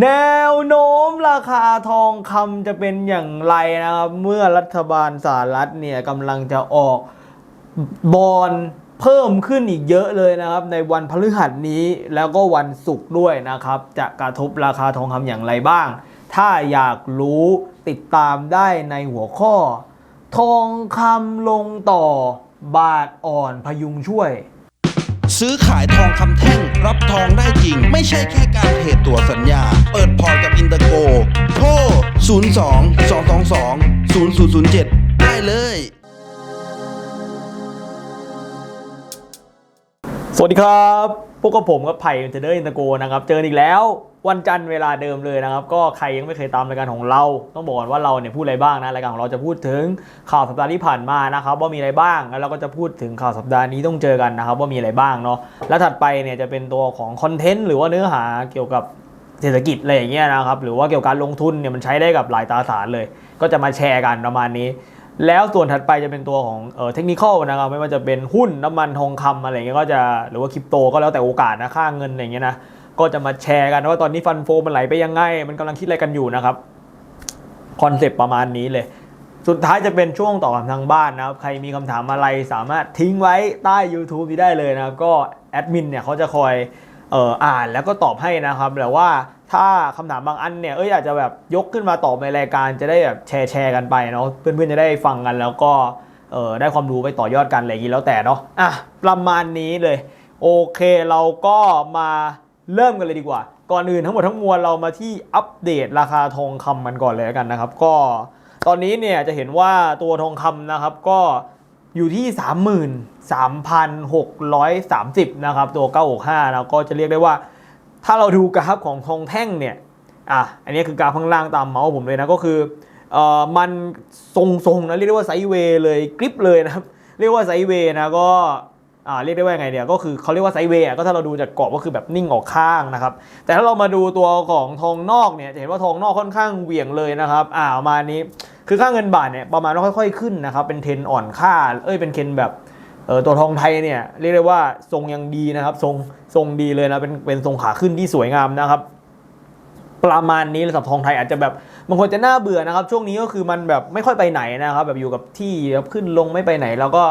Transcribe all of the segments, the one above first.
แนวโน้มราคาทองคำจะเป็นอย่างไรนะครับ เมื่อรัฐบาลสหรัฐเนี่ยกำลังจะออกบอลเพิ่มขึ้นอีกเยอะเลยนะครับ ในวันพฤหัสนี้แล้วก็วันศุกร์ด้วยนะครับ จะกระทบราคาทองคำอย่างไรบ้าง ถ้าอยากรู้ติดตามได้ในหัวข้อ ทองคำลงต่อบาทอ่อนพยุงช่วย ซื้อขายทองคำแท่ง รับทองได้จริง ไม่ใช่แค่การเทรดตัวสัญญา เปิดพอร์ตกับอินเตอร์โกโทร02 222 0007 ได้เลยสวัสดีครับ พวกกับผมกับไผ่เทเดอร์อินเตอร์โกนะครับ เจอนอีกแล้ว วันจันทร์เวลาเดิมเลยนะครับ ก็ใครยังไม่เคยตามรายการของเรา ต้องบอกก่อนว่าเราเนี่ยพูดอะไรบ้างนะรายการของเราจะพูดถึงข่าวสัปดาห์ที่ผ่านมานะครับ ว่ามีอะไรบ้างแล้วเราก็จะพูดถึงข่าวสัปดาห์นี้ต้องเจอกันนะครับ ว่ามีอะไรบ้างเนาะแล้วถัดไปเนี่ยจะเป็นตัวของคอนเทนต์หรือว่าเนื้อหาเกี่ยวกับเศรษฐกิจอะไรอย่างเงี้ยนะครับหรือว่าเกี่ยวกับการลงทุนเนี่ยมันใช้ได้กับหลายตราสารเลย ก็จะมาแชร์กันประมาณนี้ แล้วส่วนถัดไปจะเป็นตัวของเออเทคนิคอลนะครับไม่ว่าจะเป็นหุ้นน้ำมันทองคำอะไรเงี้ยก็จะหรือว่าคริปโตก็แล้วแต่โอกาสนะค่าเงินอะไรเงี้ยนะก็จะมาแชร์กันว่าตอนนี้ฟันโฟมันไหลไปยังไง มันกำลังคิดอะไรกันอยู่นะครับคอนเซปต์ประมาณนี้เลย สุดท้ายจะเป็นช่วงตอบคำทางบ้านนะครับ ใครมีคำถามอะไรสามารถทิ้งไว้ใต้ YouTube นี้ได้เลยนะครับ ก็แอดมินเนี่ยเขาจะคอยเอ่ออ่านแล้วก็ตอบให้นะครับแต่ว่า ถ้าคำถามบางอันเนี่ยเอ้ยอาจจะแบบยกขึ้นมาตอบในรายการจะได้แบบแชร์แชร์กันไปเนาะเพื่อนๆจะได้ฟังกันแล้วก็เออได้ความรู้ไปต่อยอดกันอะไรอย่างนี้แล้วแต่เนาะอะประมาณนี้เลย โอเคเราก็มาเริ่มกันเลยดีกว่า ก่อนอื่นทั้งหมดทั้งมวลเรามาที่อัปเดตราคาทองคำมันก่อนเลยกันนะครับ ก็ตอนนี้เนี่ยจะเห็นว่าตัวทองคำนะครับก็อยู่ที่ 33,630 นะครับ ตัว 965 แล้วก็จะเรียกได้ว่า ถ้าเราดูกราฟของทองแท่งเนี่ยอะอันนี้คือกราฟข้างล่างตามเมาส์ผมเลยนะก็คือเอ่อมันทรงๆนะเรียกได้ว่าไซด์เวย์เลยกริปเลยนะครับเรียกว่าไซด์เวย์นะก็อ่าเรียกได้ว่าไงเนี่ยก็คือเขาเรียกว่าไซด์เวย์อ่ก็ถ้าเราดูจากกรอบก็คือแบบนิ่งออกข้างนะครับ แต่ถ้าเรามาดูตัวของทองนอกเนี่ยจะเห็นว่าทองนอกค่อนข้างเหวี่ยงเลยนะครับอ่าประมาณนี้คือค่าเงินบาทเนี่ยประมาณว่าค่อยๆขึ้นนะครับเป็นเทรนอ่อนค่าเอ้ยเป็นเทรนแบบ เออตัวทองไทยเนี่ยเรียกได้ว่าทรงยังดีนะครับ ทรงทรงดีเลยนะเป็นเป็นทรงขาขึ้นที่สวยงามนะครับ ประมาณนี้สำหรับทองไทยอาจจะแบบบางคนจะน่าเบื่อนะครับ ช่วงนี้ก็คือมันแบบไม่ค่อยไปไหนนะครับ แบบอยู่กับที่ครับขึ้นลงไม่ไปไหน แล้วก็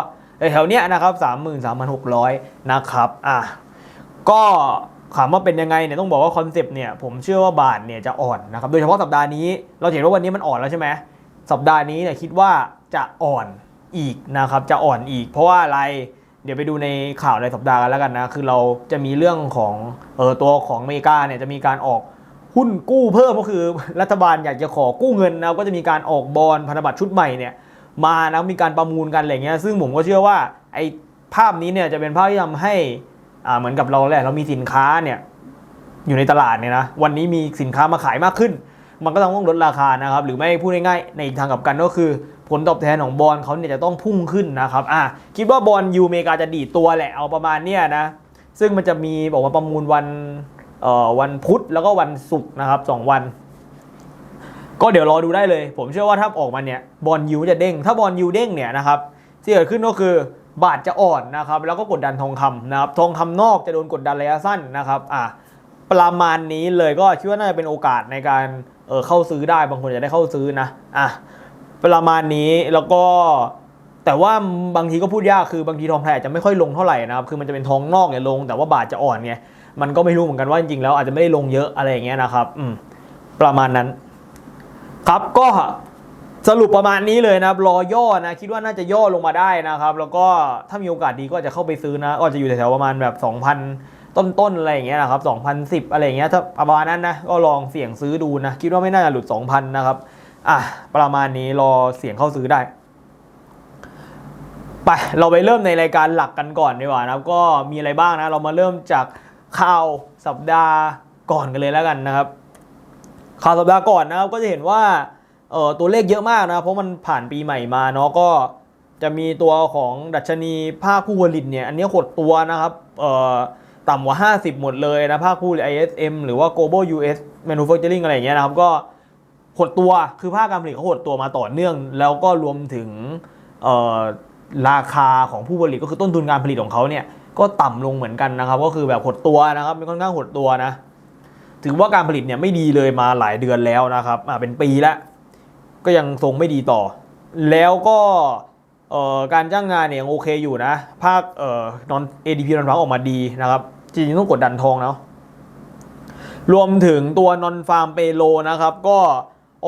แถวเนี้ยนะครับสามหมื่นสามพันหกร้อยนะครับอะก็ถามว่าเป็นยังไงเนี่ยต้องบอกว่าคอนเซปต์เนี่ยผมเชื่อว่าบาทเนี่ยจะอ่อนนะครับโดยเฉพาะสัปดาห์นี้เราเห็นว่าวันนี้มันอ่อนแล้วใช่ไหมสัปดาห์นี้เนี่ยคิดว่าจะอ่อน อีกนะครับจะอ่อนอีก เพราะว่าอะไรเดี๋ยวไปดูในข่าวในสัปดาห์กันแล้วกันนะ คือเราจะมีเรื่องของเออตัวของอเมริกาเนี่ยจะมีการออกหุ้นกู้เพิ่มก็คือรัฐบาลอยากจะขอกู้เงินนะก็จะมีการออกบอลพันธบัตรชุดใหม่เนี่ยมานะมีการประมูลกันอะไรเงี้ยซึ่งผมก็เชื่อว่าไอ้ภาพนี้เนี่ยจะเป็นภาพที่ทำให้อ่าเหมือนกับเราแหละเรามีสินค้าเนี่ยอยู่ในตลาดเนี่ยนะวันนี้มีสินค้ามาขายมากขึ้น มันก็ต้องลดราคานะครับหรือไม่พูดง่ายๆในทางกับกันก็คือ ผลตอบแทนของบอลเขาเนี่ยจะต้องพุ่งขึ้นนะครับอะคิดว่าบอลยูเมกาจะดีตัวแหละเอาประมาณเนี้ยนะซึ่งมันจะมีบอกว่าประมูลวันเอ่อวันพุธแล้วก็วันศุกร์นะครับสองวัน ก็เดี๋ยวรอดูได้เลย ผมเชื่อว่าถ้าออกมาเนี่ยบอลยูจะเด้ง ถ้าบอลยูเด้งเนี่ยนะครับที่เกิดขึ้นก็คือบาทจะอ่อนนะครับแล้วก็กดดันทองคำนะครับทองคำนอกจะโดนกดดันระยะสั้นนะครับอะประมาณนี้เลยก็คิดว่าน่าจะเป็นโอกาสในการเออเข้าซื้อได้บางคนจะได้เข้าซื้อนะอะ ประมาณนี้แล้วก็แต่ว่าบางทีก็พูดยากคือบางทีทองไทยอาจจะไม่ค่อยลงเท่าไหร่นะครับคือมันจะเป็นทองนอกเนี่ยลง แต่ว่าบาทจะอ่อนไงมันก็ไม่รู้เหมือนกันว่าจริงๆแล้วอาจจะไม่ได้ลงเยอะอะไรอย่างเงี้ยนะครับอืมประมาณนั้น ครับก็สรุปประมาณนี้เลยนะครับรอย่อนะคิดว่าน่าจะย่อลงมาได้นะครับ แล้วก็ถ้ามีโอกาสดีก็จจะเข้าไปซื้อนะก็จะอยู่แถวๆประมาณแบบ 2,000 ต้นๆอะไรอย่างเงี้ยนะครับ2,010อะไรอย่างเงี้ยถ้าประมาณนั้นนะก็ลองเสี่ยงซื้อดูนะคิดว่าไม่น่าจะหลุด 2,000 นะครับ อะประมาณนี้รอเสียงเข้าซื้อได้ ไปเราไปเริ่มในรายการหลักกันก่อนดีกว่านะครับ ก็มีอะไรบ้างนะ เรามาเริ่มจากข่าวสัปดาห์ก่อนกันเลยแล้วกันนะครับ ข่าวสัปดาห์ก่อนนะครับก็จะเห็นว่าเออตัวเลขเยอะมากนะ เพราะมันผ่านปีใหม่มาเนาะก็จะมีตัวของดัชนีภาคผู้ผลิตเนี่ย อันนี้หดตัวนะครับเอ่อต่ำกว่า 50 หมดเลยนะ ภาคผู้ผลิต ISM หรือว่า Global US Manufacturing อะไรอย่างเงี้ยนะครับ ก็ หดตัวคือภาคการผลิตเขาหดตัวมาต่อเนื่อง แล้วก็รวมถึงราคาของผู้ผลิตก็คือต้นทุนการผลิตของเขาเนี่ยก็ต่ำลงเหมือนกันนะครับ ก็คือแบบหดตัวนะครับมีค่อนข้างหดตัวนะถือว่าการผลิตเนี่ยไม่ดีเลยมาหลายเดือนแล้วนะครับอ่าเป็นปีแล้วก็ยังทรงไม่ดีต่อ แล้วก็การจ้างงานเนี่ยโอเคอยู่นะ ภาคเอ่อนอน ADP นอนฟังออกมาดีนะครับจริงๆต้องกดดันทองเนาะรวมถึงตัวนอนฟาร์มเปโลนะครับ ก็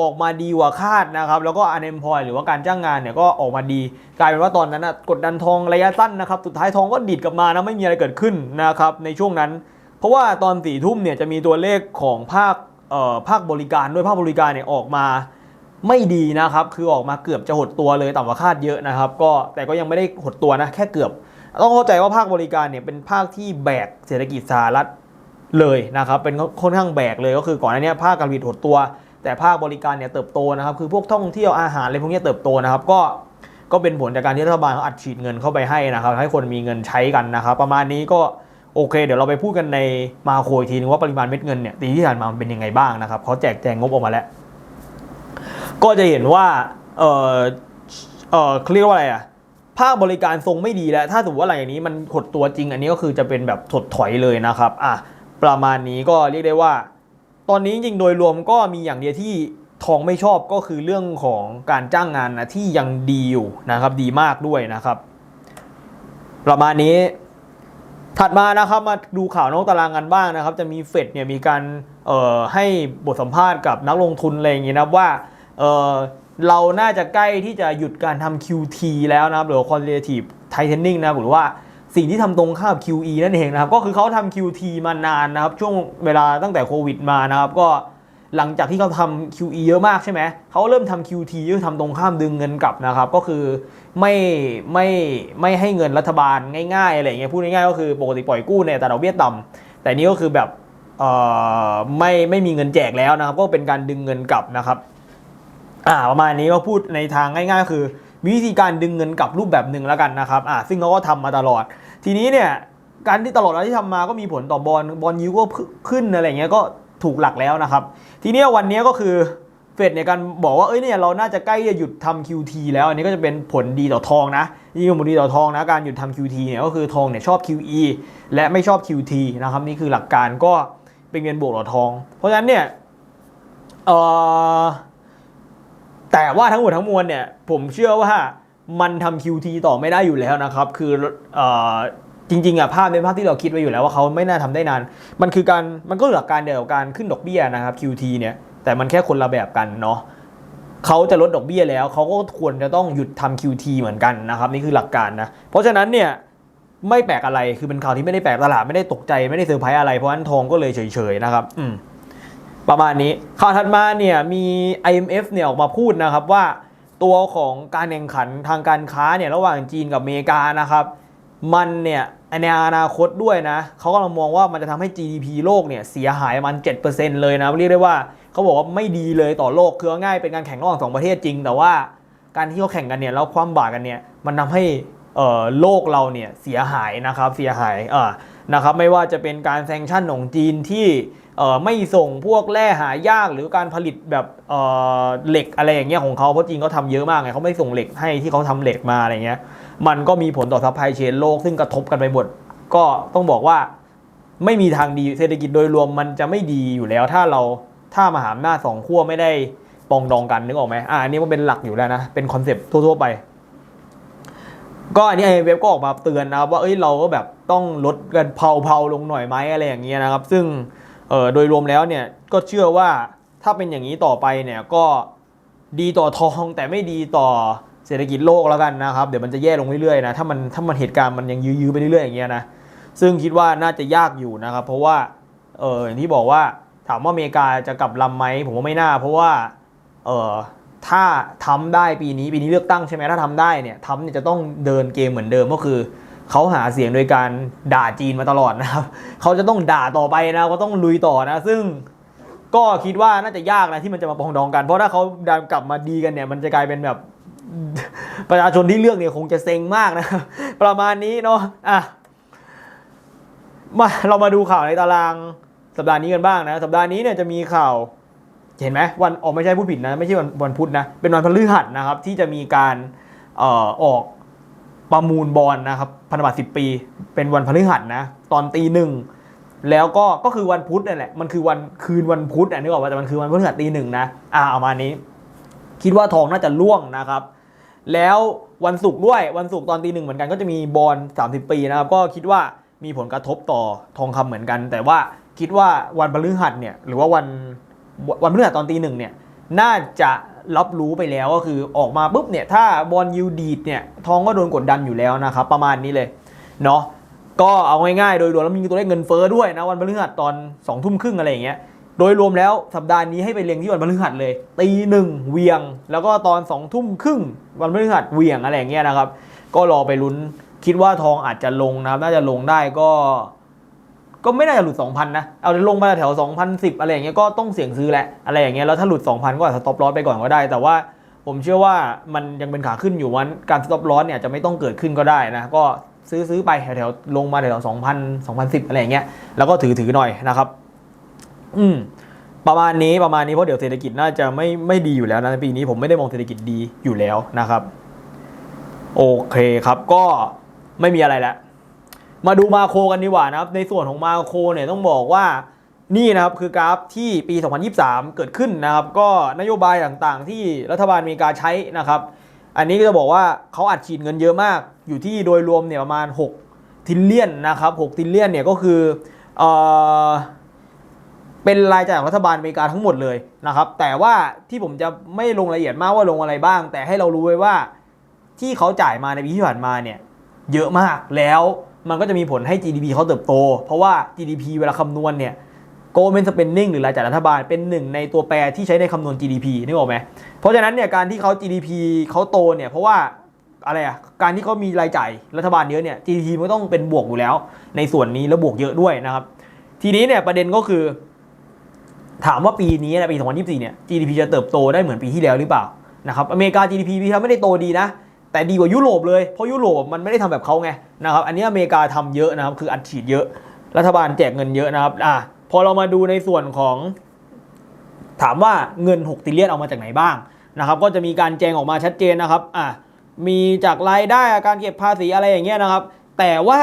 ออกมาดีกว่าคาดนะครับ แล้วก็อันเอมพอยหรือว่าการจ้างงานเนี่ยก็ออกมาดี กลายเป็นว่าตอนนั้นนะกดดันทองระยะสั้นนะครับ สุดท้ายทองก็ดีดกลับมานะไม่มีอะไรเกิดขึ้นนะครับในช่วงนั้น เพราะว่าตอนสี่ทุ่มเนี่ยจะมีตัวเลขของภาคเอ่อภาคบริการด้วยภาคบริการเนี่ยออกมาไม่ดีนะครับ คือออกมาเกือบจะหดตัวเลยต่ำกว่าคาดเยอะนะครับ ก็แต่ก็ยังไม่ได้หดตัวนะแค่เกือบ ต้องเข้าใจว่าภาคบริการเนี่ยเป็นภาคที่แบกเศรษฐกิจสหรัฐเลยนะครับ เป็นค่อนข้างแบกเลยก็คือก่อนหน้านี้ภาคการผลิตหดตัว แต่ภาคบริการเนี่ยเติบโตนะครับคือพวกท่องเที่ยวอาหารอะไรพวกนี้เติบโตนะครับก็ก็เป็นผลจากการที่รัฐบาลเขาอัดฉีดเงินเข้าไปให้นะครับให้คนมีเงินใช้กันนะครับประมาณนี้ก็โอเค เดี๋ยวเราไปพูดกันในมาโครอีกทีนึงว่าปริมาณเม็ดเงินเนี่ยปีที่ผ่านมามันเป็นยังไงบ้างนะครับเขาแจกแจงงบออกมาแล้ว ก็จะเห็นว่าเออเออเขาเรียกว่าอะไรอะภาคบริการทรงไม่ดีแล้ว ถ้าสมมติว่าอะไรอย่างนี้มันหดตัวจริง อันนี้ก็คือจะเป็นแบบถดถอยเลยนะครับอะประมาณนี้ก็เรียกได้ว่า ตอนนี้จริงโดยรวมก็มีอย่างเดียวที่ทองไม่ชอบก็คือเรื่องของการจ้างงานนะที่ยังดีอยู่นะครับดีมากด้วยนะครับ ประมาณนี้ ถัดมานะครับมาดูข่าวนอกตารางกันบ้างนะครับ จะมีเฟดเนี่ยมีการเอ่อให้บทสัมภาษณ์กับนักลงทุนอะไรอย่างงี้นะว่าเอ่อเราน่าจะใกล้ที่จะหยุดการทำ QT แล้วนะครับหรือ quantitative tightening นะหรือว่า สิ่งที่ทำตรงข้าม QE นั่นเองนะครับ ก็คือเขาทำ QT มานานนะครับ ช่วงเวลาตั้งแต่โควิดมานะครับ ก็หลังจากที่เขาทำ QE เยอะมากใช่ไหม เขาเริ่มทำ QT ก็คือทำตรงข้ามดึงเงินกลับนะครับ ก็คือไม่ไม่ไม่ให้เงินรัฐบาลง่ายๆอะไรอย่างเงี้ย พูดง่ายๆก็คือปกติปล่อยกู้เนี่ยแต่ดอกเบี้ยต่ำ แต่นี่ก็คือแบบเอ่อไม่ไม่มีเงินแจกแล้วนะครับ ก็เป็นการดึงเงินกลับนะครับ อ่าประมาณนี้ก็พูดในทางง่ายๆ คือ วิธีการดึงเงินกลับรูปแบบหนึ่งแล้วกันนะครับ อ่าซึ่งเขาก็ทำมาตลอด ทีนี้เนี่ยการที่ตลอดเวลาที่ทำมาก็มีผลต่อบอลบอลยูก็ขึ้นอะไรเงี้ยก็ถูกหลักแล้วนะครับ ทีนี้วันนี้ก็คือเฟดเนี่ยการบอกว่าเอ้ยเนี่ยเราน่าจะใกล้จะหยุดทำ QT แล้วอันนี้ก็จะเป็นผลดีต่อทองนะยิ่งผลดีต่อทองนะการหยุดทำ QT เนี่ยก็คือทองเนี่ยชอบ QE และไม่ชอบ QT นะครับนี่คือหลักการก็เป็นเงินบวกต่อทอง เพราะฉะนั้นเนี่ยแต่ว่าทั้งหมดทั้งมวลเนี่ยผมเชื่อว่า มันทำ QT ต่อไม่ได้อยู่แล้วนะครับ คืออจริงๆอะภาพเป็นภาพที่เราคิดไว้อยู่แล้วว่าเขาไม่น่าทำได้นาน มันคือการมันก็หลักการเดียวกับการขึ้นดอกเบี้ยนะครับ QT เนี่ยแต่มันแค่คนละแบบกันเนาะเขาจะลดดอกเบี้ยแล้วเขาก็ควรจะต้องหยุดทำ QT เหมือนกันนะครับนี่คือหลักการนะเพราะฉะนั้นเนี่ยไม่แปลกอะไรคือเป็นข่าวที่ไม่ได้แปลกตลาดไม่ได้ตกใจไม่ได้เซอร์ไพรส์อะไรเพราะฉะนั้นทองก็เลยเฉยๆนะครับอืมประมาณนี้ข่าวถัดมาเนี่ยมี IMF เนี่ยออกมาพูดนะครับว่า ตัวของการแข่งขันทางการค้าเนี่ยระหว่างจีนกับอเมริกานะครับ มันเนี่ยในอนาคตด้วยนะเขากำลังมองว่ามันจะทำให้ GDP โลกเนี่ยเสียหายมัน7%เลยนะเรียกได้ว่าเขาบอกว่าไม่ดีเลยต่อโลกคือเอาง่ายเป็นการแข่งระหว่างสองประเทศจริง แต่ว่าการที่เขาแข่งกันเนี่ยแล้วความบาดกันเนี่ยมันทำให้โลกเราเนี่ยเสียหายนะครับเสียหายนะครับไม่ว่าจะเป็นการแซงชั่นของจีนที่ ไม่ส่งพวกแร่หายากหรือการผลิตแบบเเหล็กอะไรอย่างเงี้ยของเขาเพราะจริงเขาทำเยอะมากไงเขาไม่ส่งเหล็กให้ที่เขาทำเหล็กมาอะไรเงี้ยมันก็มีผลต่อซัพพลายเชนโลกซึ่งกระทบกันไปหมดก็ต้องบอกว่าไม่มีทางดีเศรษฐกิจโดยรวมมันจะไม่ดีอยู่แล้ว ถ้าเราถ้ามหาอำนาจสองขั้วไม่ได้ปองดองกันนึกออกไหมอ่าอันนี้มันเป็นหลักอยู่แล้วนะ เป็นคอนเซปต์ทั่วๆไป ก็อันนี้ไอเว็บก็ออกมาเตือนนะครับว่าเอ้ยเราก็แบบต้องลดกันเผาๆลงหน่อยไหมอะไรอย่างเงี้ยนะครับ ซึ่ง เออโดยรวมแล้วเนี่ยก็เชื่อว่าถ้าเป็นอย่างนี้ต่อไปเนี่ยก็ดีต่อทองแต่ไม่ดีต่อเศรษฐกิจโลกแล้วกันนะครับ เดี๋ยวมันจะแย่ลงเรื่อยๆนะถ้ามันถ้ามันเหตุการณ์มันยังยื้อๆไปเรื่อยๆอย่างเงี้ยนะซึ่งคิดว่าน่าจะยากอยู่นะครับ เพราะว่าเอออย่างที่บอกว่าถามว่าอเมริกาจะกลับลำไหมผมว่าไม่น่า เพราะว่าเออถ้าทำได้ปีนี้ปีนี้เลือกตั้งใช่ไหมถ้าทำได้เนี่ยทำเนี่ยจะต้องเดินเกมเหมือนเดิมก็คือ เขาหาเสียงโดยการด่าจีนมาตลอดนะครับเขาจะต้องด่าต่อไปนะก็ต้องลุยต่อนะ ซึ่งก็คิดว่าน่าจะยากนะที่มันจะมาปองดองกัน เพราะถ้าเขาดันกลับมาดีกันเนี่ย มันจะกลายเป็นแบบประชาชนที่เลือกเนี่ยคงจะเซ็งมากนะประมาณนี้เนาะอะมาเรามาดูข่าวในตารางสัปดาห์นี้กันบ้างนะ สัปดาห์นี้เนี่ยจะมีข่าวเห็นไหมวันออกไม่ใช่ผู้ผิดนะ ไม่ใช่วันวันพุธนะ เป็นวันพฤหัสนะครับ ที่จะมีการเอ่อออก ประมูลบอลนะครับพันธบัตร10 ปี เป็นวันพฤหัสนะ ตอนตีหนึ่งแล้วก็ก็คือวันพุธนั่นแหละมันคือวันคืนวันพุธอะนึกออกว่าแต่มันคือวันพฤหัสตีหนึ่งนะอ่าเอามานี้ คิดว่าทองน่าจะล่วงนะครับ แล้ววันศุกร์ด้วยวันศุกร์ตอนตีหนึ่งเหมือนกันก็จะมีบอล30 ปีนะครับ ก็คิดว่ามีผลกระทบต่อทองคำเหมือนกัน แต่ว่าคิดว่าวันพฤหัสเนี่ยหรือว่าวันวันพฤหัสตอนตีหนึ่งเนี่ยน่าจะ รับรู้ไปแล้วก็คือออกมาปุ๊บเนี่ยถ้าบอลยูดีดเนี่ยทองก็โดนกดดันอยู่แล้วนะครับประมาณนี้เลยเนาะก็เอาง่ายๆโดยรวมแล้วมีตัวเลขเงินเฟ้อด้วยนะวันพฤหัสตอน2องทุ่มครึ่งอะไรอย่างเงี้ยโดยรวมแล้วสัปดาห์นี้ให้ไปเล็งที่วันพฤหัสเลยตีหนึ่งเวียง แล้วก็ตอนสองทุ่มครึ่งวันพฤหัสเวียงอะไรอย่างเงี้ยนะครับก็รอไปลุ้นคิดว่าทองอาจจะลงนะครับน่าจะลงได้ก็ ก็ไม่น่าจะหลุด 2,000 นะ เอาลงมาแถว 2,010 อะไรอย่างเงี้ยก็ต้องเสี่ยงซื้อแหละอะไรอย่างเงี้ยแล้วถ้าหลุด 2,000 ก็อาจจะสต็อปลอสไปก่อนก็ได้ แต่ว่าผมเชื่อว่ามันยังเป็นขาขึ้นอยู่วันการสต็อปลอสเนี่ยจะไม่ต้องเกิดขึ้นก็ได้นะก็ซื้อซื้อไปแถวๆลงมาแถวๆ2,000 2,010 อะไรอย่างเงี้ยแล้วก็ถือถือหน่อยนะครับ อืมประมาณนี้ประมาณนี้เพราะเดี๋ยวเศรษฐกิจน่าจะไม่ไม่ดีอยู่แล้วนะปีนี้ผมไม่ได้มองเศรษฐกิจดีอยู่แล้วนะครับ โอเคครับก็ไม่มีอะไรแล้ว มาดูมาโครกันดีกว่านะครับ ในส่วนของมาโครเนี่ยต้องบอกว่านี่นะครับคือกราฟที่ปี 2023 เกิดขึ้นนะครับ ก็นโยบายต่างๆ ที่รัฐบาลอเมริกาใช้นะครับ อันนี้ก็จะบอกว่าเขาอัดฉีดเงินเยอะมาก อยู่ที่โดยรวมเนี่ยประมาณ 6 ทิลเลียนนะครับ6ทิลเลียนเนี่ยก็คือเอ่อเป็นรายจ่ายของรัฐบาลอเมริกาทั้งหมดเลยนะครับ แต่ว่าที่ผมจะไม่ลงรายละเอียดมากว่าลงอะไรบ้าง แต่ให้เรารู้ไว้ว่าที่เขาจ่ายมาในปีที่ผ่านมาเนี่ยเยอะมากแล้ว มันก็จะมีผลให้ GDP เขาเติบโต เพราะว่า GDP เวลาคำนวณเนี่ย government spending หรือรายจ่ายรัฐบาลเป็นหนึ่งในตัวแปรที่ใช้ในคำนวณ GDP นึกออกไหมเพราะฉะนั้นเนี่ยการที่เขา GDP เขาโตเนี่ยเพราะว่าอะไรอะการที่เขามีรายจ่ายรัฐบาลเยอะเนี่ย GDP มันต้องเป็นบวกอยู่แล้ว ในส่วนนี้แล้วบวกเยอะด้วยนะครับ ทีนี้เนี่ยประเด็นก็คือ ถามว่าปีนี้นะปี 2024 เนี่ย GDP จะเติบโตได้เหมือนปีที่แล้วหรือเปล่านะครับอเมริกา GDP ปีที่แล้วไม่ได้โตดีนะ แต่ดีกว่ายุโรปเลย เพราะยุโรปมันไม่ได้ทำแบบเขาไงนะครับ อันนี้อเมริกาทำเยอะนะครับ คืออัดฉีดเยอะ รัฐบาลแจกเงินเยอะนะครับ อะ พอเรามาดูในส่วนของ ถามว่าเงิน 6ติลเลียนเอามาจากไหนบ้างนะครับ ก็จะมีการแจงออกมาชัดเจนนะครับ อะ มีจากรายได้การเก็บภาษีอะไรอย่างเงี้ยนะครับ แต่ว่า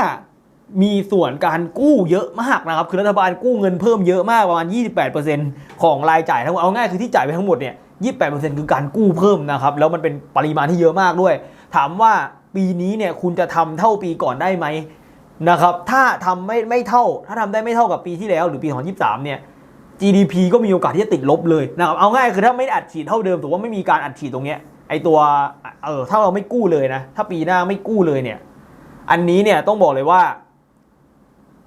มีส่วนการกู้เยอะมากนะครับ คือรัฐบาลกู้เงินเพิ่มเยอะมากประมาณ 28%ของรายจ่ายทั้งหมด เอาง่ายคือที่จ่ายไปทั้งหมดเนี่ย 28%คือการกู้เพิ่มนะครับ แล้วมันเป็นปริมาณที่เยอะมากด้วย ถามว่าปีนี้เนี่ยคุณจะทำเท่าปีก่อนได้ไหมนะครับ ถ้าทำไม่ไม่เท่า ถ้าทำได้ไม่เท่ากับปีที่แล้ว หรือปี2023 เนี่ย GDP ก็มีโอกาสที่จะติดลบเลยนะครับ เอาง่ายคือถ้าไม่อัดฉีดเท่าเดิมถือว่าไม่มีการอัดฉีดตรงเนี้ยไอตัวเออถ้าเราไม่กู้เลยนะ ถ้าปีหน้าไม่กู้เลยเนี่ย อันนี้เนี่ยต้องบอกเลยว่า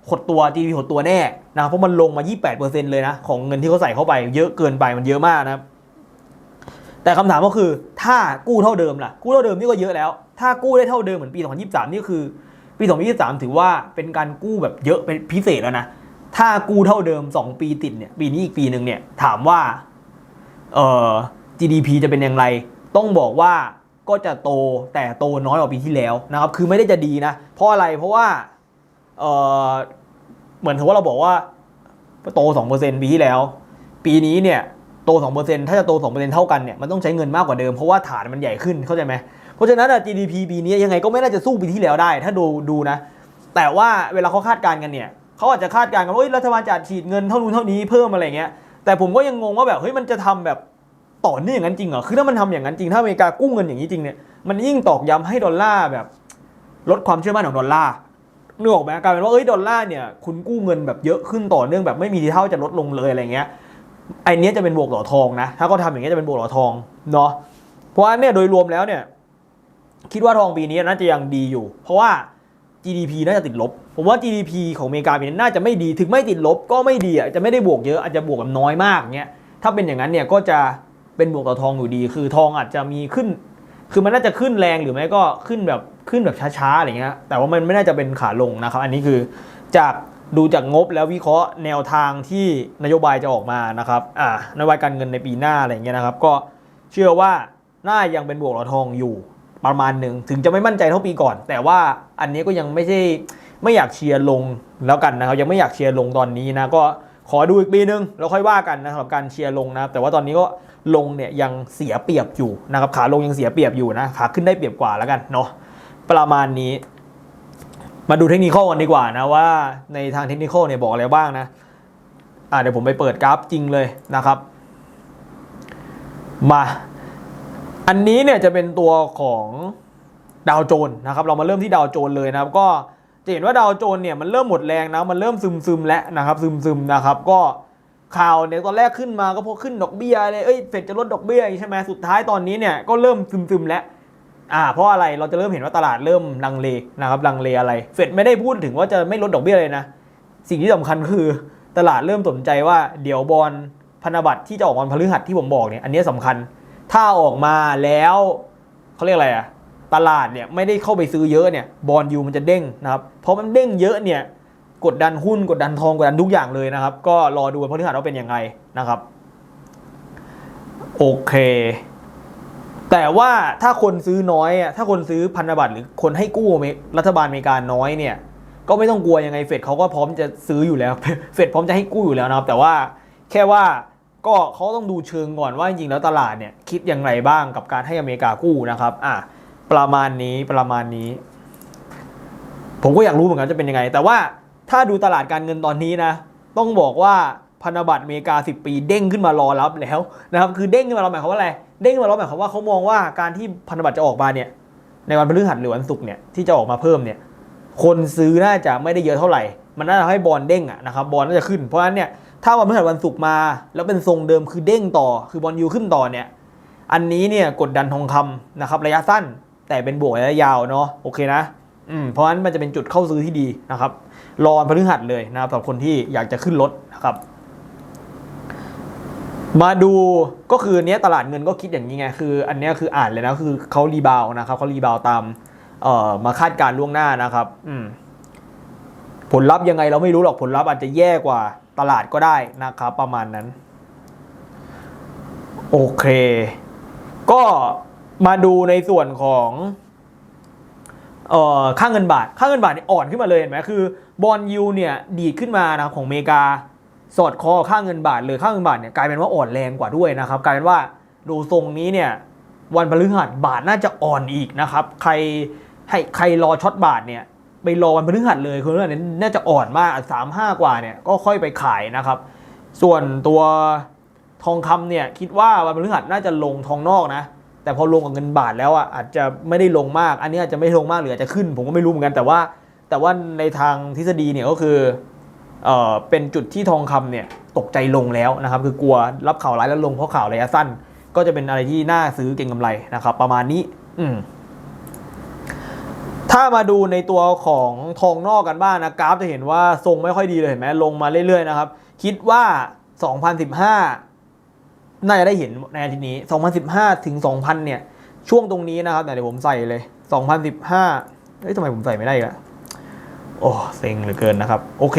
หดตัว GDP หดตัวแน่นะครับเพราะมันลงมา 28%เลยนะ ของเงินที่เขาใส่เข้าไปเยอะเกินไปมันเยอะมากนะครับ แต่คำถามก็คือถ้ากู้เท่าเดิมล่ะ กู้เท่าเดิมนี่ก็เยอะแล้ว ถ้ากู้ได้เท่าเดิมเหมือนปี 2023 นี่คือ ปี 2023 ถือว่าเป็นการกู้แบบเยอะเป็นพิเศษแล้วนะ ถ้ากู้เท่าเดิม 2 ปีติดเนี่ย ปีนี้อีกปีหนึ่งเนี่ย ถามว่า เอ่อ GDP จะเป็นอย่างไร ต้องบอกว่าก็จะโตแต่โตน้อยกว่าปีที่แล้วนะครับ คือไม่ได้จะดีนะ เพราะอะไร เพราะว่า เอ่อ เหมือนถือว่าเราบอกว่าโต2%ปีที่แล้ว ปีนี้เนี่ย โต 2%ถ้าจะโต 2%เท่ากันเนี่ยมันต้องใช้เงินมากกว่าเดิมเพราะว่าฐานมันใหญ่ขึ้นเข้าใจไหมเพราะฉะนั้นอะ GDP ปีนี้ยังไงก็ไม่น่าจะสู้ปีที่แล้วได้ ถ้าดูดูนะ แต่ว่าเวลาเขาคาดการณ์กันเนี่ยเขาอาจจะคาดการณ์กันว่าเอ้ยรัฐบาลจะฉีดเงินเท่านู้นเท่านี้เพิ่มอะไรเงี้ยแต่ผมก็ยังงงว่าแบบเฮ้ยมันจะทำแบบต่อเนื่องอย่างนั้นจริงเหรอคือถ้ามันทำอย่างนั้นจริงถ้าอเมริกากู้เงินอย่างนี้จริงเนี่ยมันยิ่งตอกย้ำให้ดอลลาร์แบบลดความเชื่อมั่นของดอลลาร์นึกออกไหมกลายเป็นว่าเอ้ยดอลลาร์เนี่ยคุณกู้เงินแบบเยอะขึ้นต่อเนื่องแบบไม่มีทีเท่าจะลดลงเลยอะไรเงี้ย ไอเนี้ยจะเป็นบวกต่อทองนะ ถ้าเขาทำอย่างเงี้ยจะเป็นบวกต่อทองเนาะเพราะว่าเนี่ยโดยรวมแล้วเนี่ย คิดว่าทองปีนี้น่าจะยังดีอยู่ เพราะว่า GDP น่าจะติดลบ ผมว่า GDP ของอเมริกาปีนี้น่าจะไม่ดีถึงไม่ติดลบก็ไม่ดีอะจะไม่ได้บวกเยอะอาจจะบวกแบบน้อยมากเงี้ยถ้าเป็นอย่างนั้นเนี่ยก็จะเป็นบวกต่อทองอยู่ดี คือทองอาจจะมีขึ้น คือมันน่าจะขึ้นแรงหรือไม่ก็ขึ้นแบบขึ้นแบบช้าๆอะไรเงี้ยแต่ว่ามันไม่น่าจะเป็นขาลงนะครับ อันนี้คือจาก ดูจากงบแล้ววิเคราะห์แนวทางที่นโยบายจะออกมานะครับอ่านโยบายการเงินในปีหน้าอะไรเงี้ยนะครับ ก็เชื่อว่าน่ายังเป็นบวกต่อทองอยู่ประมาณหนึ่งถึงจะไม่มั่นใจเท่าปีก่อน แต่ว่าอันนี้ก็ยังไม่ใช่ไม่อยากเชียร์ลงแล้วกันนะครับ ยังไม่อยากเชียร์ลงตอนนี้นะก็ขอดูอีกปีนึงแล้วค่อยว่ากันนะสำหรับการเชียร์ลงนะแต่ว่าตอนนี้ก็ลงเนี่ยยังเสียเปรียบอยู่นะครับขาลงยังเสียเปรียบอยู่นะขาขึ้นได้เปรียบกว่าแล้วกันเนาะประมาณนี้ มาดูเทคนิคกันดีกว่านะว่าในทางเทคนิคเนี่ยบอกอะไรบ้างนะอ่าเดี๋ยวผมไปเปิดกราฟจริงเลยนะครับ มา อันนี้เนี่ยจะเป็นตัวของดาวโจนส์นะครับเรามาเริ่มที่ดาวโจนส์เลยนะครับ ก็จะเห็นว่าดาวโจนส์เนี่ยมันเริ่มหมดแรงนะมันเริ่มซึมซึมแล้วนะครับ ซึมซึมนะครับ ก็ข่าวเนี่ยตอนแรกขึ้นมาก็พอขึ้นดอกเบี้ยเลยเอ้ยเฟดจะลดดอกเบี้ยใช่ไหมสุดท้ายตอนนี้เนี่ยก็เริ่มซึมซึมแล้ว อ่าเพราะอะไรเราจะเริ่มเห็นว่าตลาดเริ่มลังเลนะครับลังเลอะไร เฟดไม่ได้พูดถึงว่าจะไม่ลดดอกเบี้ยเลยนะ สิ่งที่สำคัญคือตลาดเริ่มสนใจว่าเดี๋ยวบอลพันธบัตรที่จะออกวันพฤหัสที่ผมบอกเนี่ยอันนี้สำคัญ ถ้าออกมาแล้วเขาเรียกอะไรอะตลาดเนี่ยไม่ได้เข้าไปซื้อเยอะเนี่ยบอลยูมันจะเด้งนะครับเพราะมันเด้งเยอะเนี่ยกดดันหุ้นกดดันทองกดดันทุกอย่างเลยนะครับ ก็รอดูวันพฤหัสว่าเป็นยังไงนะครับ โอเค แต่ว่าถ้าคนซื้อน้อยอะถ้าคนซื้อพันธบัตรหรือคนให้กู้รัฐบาลอเมริกาน้อยเนี่ย ก็ไม่ต้องกลัวยังไงเฟดเขาก็พร้อมจะซื้ออยู่แล้ว เฟดพร้อมจะให้กู้อยู่แล้วนะครับแต่ว่าแค่ว่าก็เขาต้องดูเชิงก่อนว่าจริงๆแล้วตลาดเนี่ยคิดอย่างไรบ้างกับการให้อเมริกากู้นะครับอะประมาณนี้ประมาณนี้ ผมก็อยากรู้เหมือนกันจะเป็นยังไง แต่ว่าถ้าดูตลาดการเงินตอนนี้นะ ต้องบอกว่าพันธบัตรอเมริกา 10 ปีเด้งขึ้นมารอรับแล้วนะครับคือเด้งขึ้นมารอหมายความว่าอะไร เด้งมารอหมายความว่าเขามองว่าการที่พันธบัตรจะออกมาเนี่ย ในวันพฤหัสหรือวันศุกร์เนี่ยที่จะออกมาเพิ่มเนี่ย คนซื้อน่าจะไม่ได้เยอะเท่าไหร่ มันน่าจะให้บอลเด้งอะนะครับบอลน่าจะขึ้นเพราะฉะนั้นเนี่ยถ้าวันพฤหัสวันศุกร์มา แล้วเป็นทรงเดิมคือเด้งต่อ คือบอลยูขึ้นต่อเนี่ย อันนี้เนี่ยกดดันทองคำนะครับระยะสั้น แต่เป็นบวกระยะยาวเนาะโอเคนะอืมเพราะฉะนั้นมันจะเป็นจุดเข้าซื้อที่ดีนะครับรอวันพฤหัสเลยนะครับสำหรับคนที่อยากจะขึ้นรถนะครับ มาดูก็คือเนี้ยตลาดเงินก็คิดอย่างนี้ไงคือ อันเนี้ยคืออ่านเลยนะคือเขารีบาวด์นะครับเขารีบาวด์ตามเอ่อมาคาดการล่วงหน้านะครับอืมผลลัพธ์ยังไงเราไม่รู้หรอกผลลัพธ์อาจจะแย่กว่าตลาดก็ได้นะครับประมาณนั้น โอเค ก็มาดูในส่วนของเอ่อค่าเงินบาทค่าเงินบาทเนี่ยอ่อนขึ้นมาเลยเห็นไหมคือบอลยูเนี่ยดีดขึ้นมานะครับของอเมริกา สอดคอค่าเงินบาทเลยค่าเงินบาทเนี่ยกลายเป็นว่าอ่อนแรงกว่าด้วยนะครับ กลายเป็นว่าดูทรงนี้เนี่ยวันพฤหัสบาทน่าจะอ่อนอีกนะครับ ใครให้ใครรอช็อตบาทเนี่ยไปรอวันพฤหัสเลยคือวันนี้น่าจะอ่อนมากสามห้ากว่าเนี่ยก็ค่อยไปขายนะครับ ส่วนตัวทองคำเนี่ยคิดว่าวันพฤหัสน่าจะลงทองนอกนะ แต่พอลงกับเงินบาทแล้วอะอาจจะไม่ได้ลงมาก อันนี้อาจจะไม่ลงมากหรืออาจจะขึ้น ผมก็ไม่รู้เหมือนกันแต่ว่า แต่ว่าในทางทฤษฎีเนี่ยก็คือ เเป็นจุดที่ทองคำเนี่ยตกใจลงแล้วนะครับ คือกลัวรับข่าวร้ายแล้วลงเพราะข่าวระยะสั้น ก็จะเป็นอะไรที่น่าซื้อเก็งกำไรนะครับ ประมาณนี้ อืถ้ามาดูในตัวของทองนอกกันบ้างนะกราฟจะเห็นว่าทรงไม่ค่อยดีเลยเห็นไหมลงมาเรื่อยๆนะครับ คิดว่า 2015 น่าจะได้เห็นในอาทิตย์นี้ 2015 ถึง 2000 เนี่ย ช่วงตรงนี้นะครับเดี๋ยวผมใส่เลย 2015 เฮ้ยทำไมผมใส่ไม่ได้อีกละโอ้เซ็งเหลือเกินนะครับ โอเค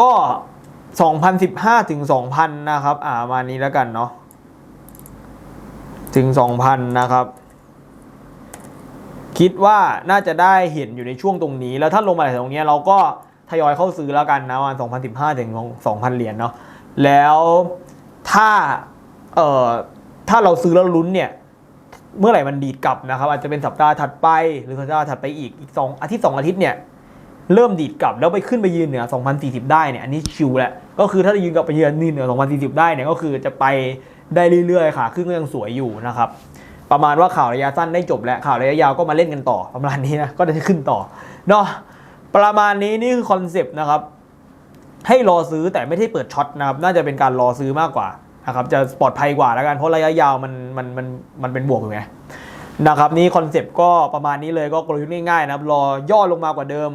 ก็ 2015 ถึง 2000 นะครับ อ่ามานี้แล้วกันเนาะ ถึง 2000 นะครับ คิดว่าน่าจะได้เห็นอยู่ในช่วงตรงนี้ แล้วถ้าลงมาถึงตรงนี้เราก็ทยอยเข้าซื้อแล้วกันนะวัน2015 ถึง 2,000 เหรียญเนาะ แล้วถ้า เอ่อ ถ้าเราซื้อแล้วลุ้นเนี่ยเมื่อไหร่มันดีดกลับนะครับอาจจะเป็นสัปดาห์ถัดไปหรือสัปดาห์ถัดไปอีกอีกสองอาทิตย์สองอาทิตย์เนี่ย เริ่มดีดกลับแล้วไปขึ้นไปยืนเหนือ 2040 ได้เนี่ยอันนี้ชิวแหละก็คือถ้าจะยืนกลับไปยืนนี่เหนือ 2040 ได้เนี่ยก็คือจะไปได้เรื่อยๆค่ะครึ่งก็ยังสวยอยู่นะครับประมาณว่าข่าวระยะสั้นได้จบแล้วข่าวระยะยาวก็มาเล่นกันต่อประมาณนี้นะก็จะขึ้นต่อเนาะประมาณนี้นี่คือคอนเซปต์นะครับให้รอซื้อแต่ไม่ได้เปิดช็อตนะครับน่าจะเป็นการรอซื้อมากกว่านะครับจะปลอดภัยกว่าแล้วกันเพราะระยะยาวมันมันมันมันเป็นบวกอยู่ไงนะครับนี่คอนเซปต์ก็ประมาณนี้เลยก็กลยุทธ์ง่ายๆนะครับรอย่อลงมากว่าเดิม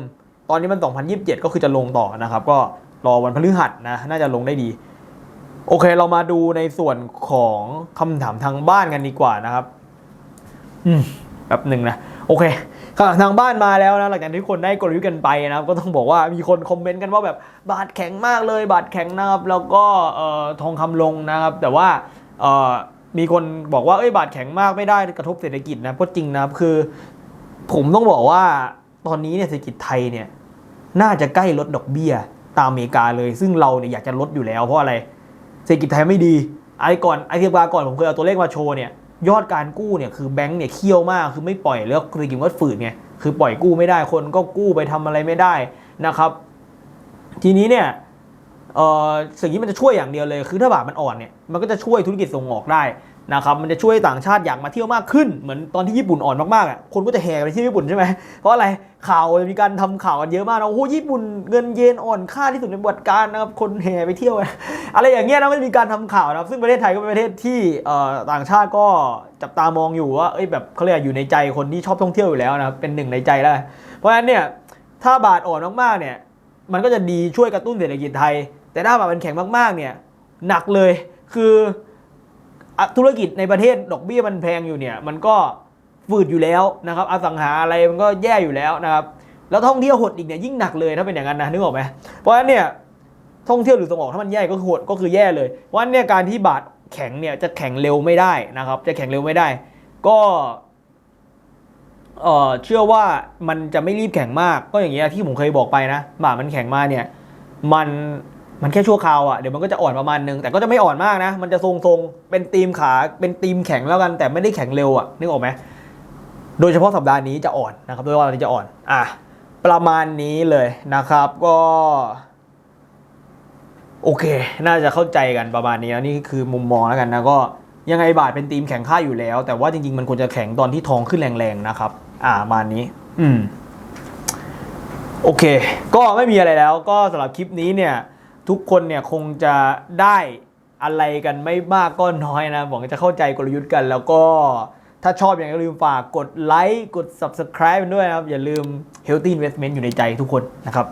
ตอนนี้มัน 2027 ก็คือจะลงต่อนะครับ ก็รอวันพฤหัสนะ น่าจะลงได้ดี โอเค เรามาดูในส่วนของคำถามทางบ้านกันดีกว่านะครับ อืมแป๊บหนึ่งนะ โอเคคำถามทางบ้านมาแล้วนะหลังจากที่คนได้กลยุทธ์กันไปนะครับ ก็ต้องบอกว่ามีคนคอมเมนต์กันว่าแบบบาทแข็งมากเลย บาทแข็งนะครับ แล้วก็เอ่อทองคำลงนะครับ แต่ว่าเอ่อมีคนบอกว่าเอ้ยบาทแข็งมากไม่ได้กระทบเศรษฐกิจนะก็จริงนะครับคือ ผมต้องบอกว่าตอนนี้เนี่ยเศรษฐกิจไทยเนี่ย น่าจะใกล้ลดดอกเบี้ยตามอเมริกาเลย ซึ่งเราเนี่ยอยากจะลดอยู่แล้วเพราะอะไรเศรษฐกิจไทยไม่ดีไอ้ก่อนไอ้เทียบาก่อนผมเคยเอาตัวเลขมาโชว์เนี่ยยอดการกู้เนี่ยคือแบงก์เนี่ยเคี่ยวมากคือไม่ปล่อยแล้วเศรษฐกิจมันก็ฝืดไงคือปล่อยกู้ไม่ได้คนก็กู้ไปทำอะไรไม่ได้นะครับ ทีนี้เนี่ยเออสิ่งที่มันจะช่วยอย่างเดียวเลย คือถ้าบาทมันอ่อนเนี่ยมันก็จะช่วยธุรกิจส่งออกได้ นะครับมันจะช่วยต่างชาติอยากมาเที่ยวมากขึ้น เหมือนตอนที่ญี่ปุ่นอ่อนมากๆอะคนก็จะแห่ไปที่ญี่ปุ่นใช่ไหมเพราะอะไรข่าวมีการทำข่าวกันเยอะมากนะโอ้โหญี่ปุ่นเงินเยนอ่อนค่าที่สุดในประวัติการนะครับคนแห่ไปเที่ยว อะไรอย่างเงี้ยนะมันมีการทำข่าวนะครับซึ่งประเทศไทยก็เป็นประเทศที่ต่างชาติก็จับตามองอยู่ว่าเอ้ยแบบเขาเรียกอยู่ในใจคนที่ชอบท่องเที่ยวอยู่แล้วนะครับเป็นหนึ่งในใจแล้ว เพราะฉะนั้นเนี่ยถ้าบาทอ่อนมากๆเนี่ยมันก็จะดีช่วยกระตุ้นเศรษฐกิจไทย แต่ถ้าบาทมันแข็งมากๆเนี่ยหนักเลยคือ ธุรกิจในประเทศดอกเบี้ยมันแพงอยู่เนี่ย มันก็ฝืดอยู่แล้วนะครับอสังหาอะไรมันก็แย่อยู่แล้วนะครับ แล้วท่องเที่ยวหดอีกเนี่ยยิ่งหนักเลยถ้าเป็นอย่างนั้นนะนึกออกไหมเพราะฉะนั้นเนี่ยท่องเที่ยวหรือส่งออกถ้ามันแย่ก็คือหดก็คือแย่เลยเพราะฉะนั้นเนี่ยการที่บาทแข็งเนี่ยจะแข็งเร็วไม่ได้นะครับ จะแข็งเร็วไม่ได้ ก็เออเชื่อว่ามันจะไม่รีบแข็งมาก ก็อย่างเงี้ยที่ผมเคยบอกไปนะบาทมันแข็งมาเนี่ย มัน มันแค่ชั่วคราวอะ่ะเดี๋ยวมันก็จะอ่อนประมาณนึง แต่ก็จะไม่อ่อนมากนะ มันจะทรงๆ เป็นตีมขาเป็นตีมแข็งแล้วกัน แต่ไม่ได้แข็งเร็วอะ่ะนึกออกไหมโดยเฉพาะสัปดาห์นี้จะอ่อนนะครับโดยเฉพาะสัปดาห์นี้จะอ่อนอะประมาณนี้เลยนะครับ ก็โอเค น่าจะเข้าใจกันประมาณนี้แล้วนี่คือมุมมองแล้วกันนะก็ยังไงบาทเป็นธีมแข็งค่าอยู่แล้ว แต่ว่าจริงๆ มันควรจะแข็งตอนที่ทองขึ้นแรงๆนะครับ อ่าประมาณนี้ อืม โอเค ก็ไม่มีอะไรแล้ว ก็สำหรับคลิปนี้เนี่ย ทุกคนเนี่ยคงจะได้อะไรกันไม่มากก็น้อยนะหวังจะเข้าใจกลยุทธ์กัน แล้วก็ถ้าชอบอย่างก็ลืมฝากกดไลค์กด subscribe ด้วยนะครับ อย่าลืม healthy investment อยู่ในใจทุกคนนะครับ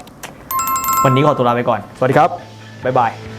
วันนี้ขอตัวลาไปก่อน สวัสดีครับ บ๊ายบาย